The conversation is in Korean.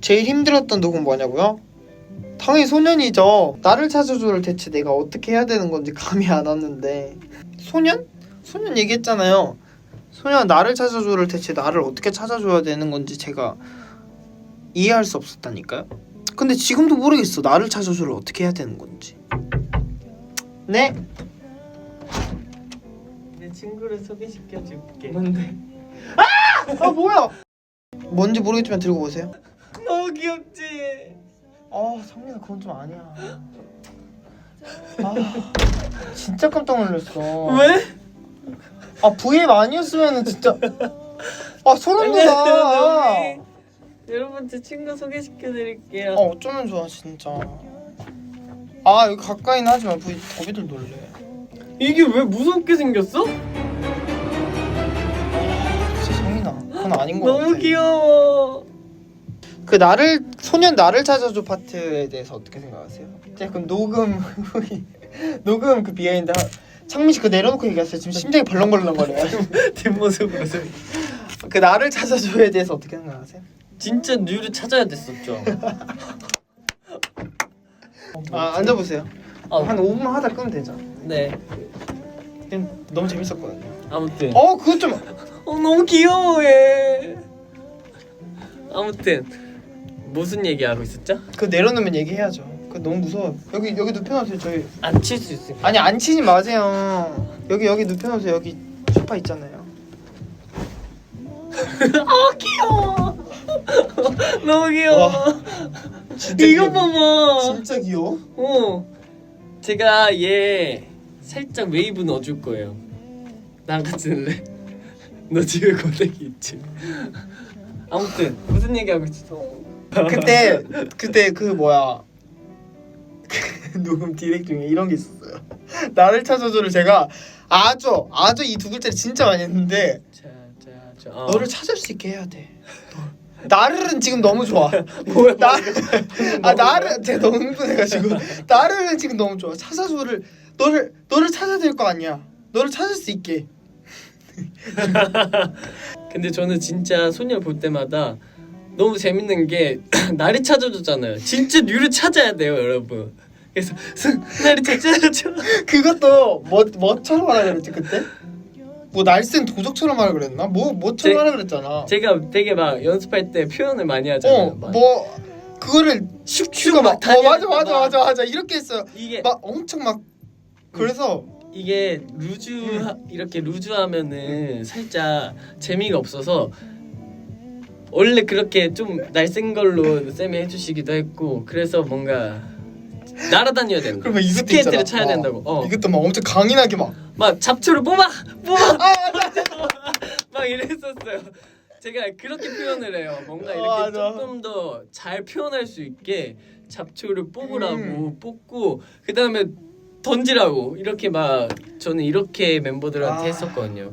제일 힘들었던 녹음 뭐냐고요? 당연히 소년이죠. 나를 찾아줘를 대체 내가 어떻게 해야 되는 건지 감이 안 왔는데 소년? 소년 얘기했잖아요. 소년 나를 찾아줘를 대체 나를 어떻게 찾아줘야 되는 건지 제가 이해할 수 없었다니까요. 근데 지금도 모르겠어. 나를 찾아줘를 어떻게 해야 되는 건지. 네. 내 친구를 소개시켜 줄게. 뭔데? 아 뭐야? 뭔지 모르겠지만 들고 오세요. 너무 귀엽지. 아 성민아 그건 좀 아니야. 아 진짜 깜짝 놀랐어. 왜? 아 VM 아니었으면은 진짜 아 소름 돋아. 여기 여러분 제 친구 소개시켜 드릴게요. 아 어쩌면 좋아 진짜. 아 여기 가까이는 하지 마. 부이 더비들 놀래. 이게 왜 무섭게 생겼어? 진짜 성민아 그건 아닌 거 같아. 너무 귀여워. 그 나를 소년 나를 찾아줘 파트에 대해서 어떻게 생각하세요? 약간 녹음 후기 녹음 그 비하인드 하- 창민 씨그 내려놓고 얘기하세요. 지금 심장이 벌렁벌렁거려요. 뒷모습으로 소그 나를 찾아줘에 대해서 어떻게 생각하세요? 진짜 뉴를 찾아야 됐었죠. 아 앉아보세요. 아, 한 5분만 하다 끄면 되죠. 네. 그냥 너무 재밌었거든요. 아무튼. 어 그것 좀어 너무 귀여워 얘. 아무튼 무슨 얘기하고 있었죠? 그 내려놓으면 얘기해야죠. 그 너무 무서워. 여기 여기 눕혀놓으세요 저희. 안 칠 수 있을까? 아니 안 치지 마세요. 여기 여기 눕혀놓으세요. 여기 소파 있잖아요. 아 귀여워. 너무 귀여워. 와, 진짜 이거 귀여워. 봐봐. 진짜 귀여워. 어. 제가 얘 살짝 웨이브 넣어줄 거예요. 나랑 같이 놀래? 너 집에 고데기 있지? 아무튼 무슨 얘기하고 있어? 그때 그때 그 뭐야 그 녹음 디렉 중에 이런 게 있었어요. 나를 찾아줘를 제가 아주 아주 이 두 글자를 진짜 많이 했는데 자자자. 어. 너를 찾을 수 있게 해야 돼. 나를은 지금 너무 좋아. 뭐야? 나, 아 나를 제가 너무 흥분해가지고 나를은 지금 너무 좋아. 찾아줘를 너를 너를 찾아야 될 거 아니야. 너를 찾을 수 있게. 근데 저는 진짜 소녀 볼 때마다 너무 재밌는 게 나를 찾아줬잖아요. 진짜 뉴를 찾아야 돼요, 여러분. 그래서 나를 찾아줘. 그것도 뭐 뭐처럼 하라 그랬지 그때? 뭐 날쌘 도적처럼 하라 그랬나? 뭐 뭐처럼 제- 하라 그랬잖아. 제가 되게 막 연습할 때 표현을 많이 하잖아요. 막 어뭐 그거를 슉슉 막, 막어 맞아 맞아 막. 맞아 맞아 이렇게 했어요. 이게 막 엄청 막 그래서 이게 루즈 이렇게 루즈하면은 살짝 재미가 없어서 원래 그렇게 좀 날쌘 걸로 쌤이 해주시기도 했고 그래서 뭔가 날아다녀야 된다. 그러면 이것도 스케이트를 있잖아. 차야 어, 된다고. 어. 이것도 막 엄청 강인하게 막. 막 잡초를 뽑아 뽑아 아. 막 이랬었어요. 제가 그렇게 표현을 해요. 뭔가 어, 이렇게 맞아. 조금 더 잘 표현할 수 있게 잡초를 뽑으라고 음. 뽑고 그 다음에 던지라고 이렇게 막 저는 이렇게 멤버들한테 아. 했었거든요.